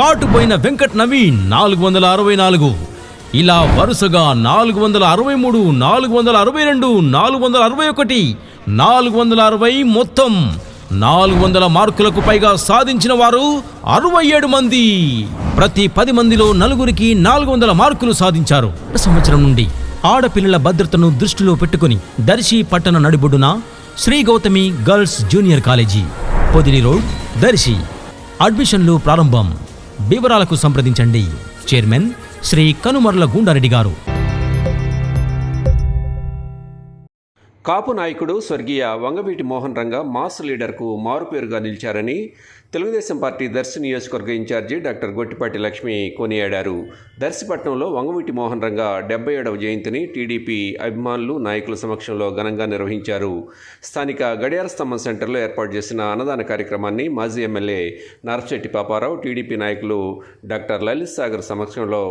కాటుపోయిన వెంకట్ నవీన్ నాలుగు వందల అరవై నాలుగు ఇలా వరుసగా నాలుగు వందల అరవై మూడు నాలుగు వందల అరవై రెండు నాలుగు వందల అరవై ఒకటి నాలుగు వందల అరవై మొత్తం నాలుగు వందల మార్కులకు పైగా సాధించిన వారు అరవై ఏడు మంది. ప్రతి పది మందిలో నలుగురికి నాలుగు వందల మార్కులు సాధించారు. సంవత్సరం నుండి ఆడపిల్లల భద్రతను దృష్టిలో పెట్టుకుని దర్శి పట్టణ నడిబొడ్డున Shri Gautami girls junior college Podili road Darsi. అడ్మిషన్లు ప్రారంభం. వివరాలకు సంప్రదించండి. చైర్మన్ శ్రీ కనుమర్ల గుండారెడ్డి గారు. కాపు నాయకుడు స్వర్గీయ వంగవీటి మోహన్ రంగ మాస్ లీడర్కు మారుపేరుగా నిలిచారని తెలుగుదేశం పార్టీ దర్శి నియోజకవర్గ ఇన్ఛార్జి డాక్టర్ గొట్టిపాటి లక్ష్మి కొనియాడారు. దర్శిపట్నంలో వంగవీటి మోహన్ రంగ డెబ్బై ఏడవ జయంతిని టీడీపీ అభిమానులు నాయకుల సమక్షంలో ఘనంగా నిర్వహించారు. స్థానిక గడియార స్తంభం సెంటర్లో ఏర్పాటు చేసిన అన్నదాన కార్యక్రమాన్ని మాజీ ఎమ్మెల్యే నరశెట్టి పాపారావు టీడీపీ నాయకులు డాక్టర్ లలిత్ సాగర్ సమక్షంలో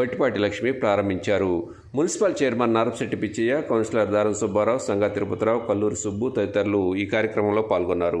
గొట్టిపాటి లక్ష్మి ప్రారంభించారు. Municipal chairman Narapasetti Pichaiah councillor Daram Subbarao Sanga Tirupathirao Kalluru Subbu తదితరులు ఈ కార్యక్రమంలో పాల్గొన్నారు.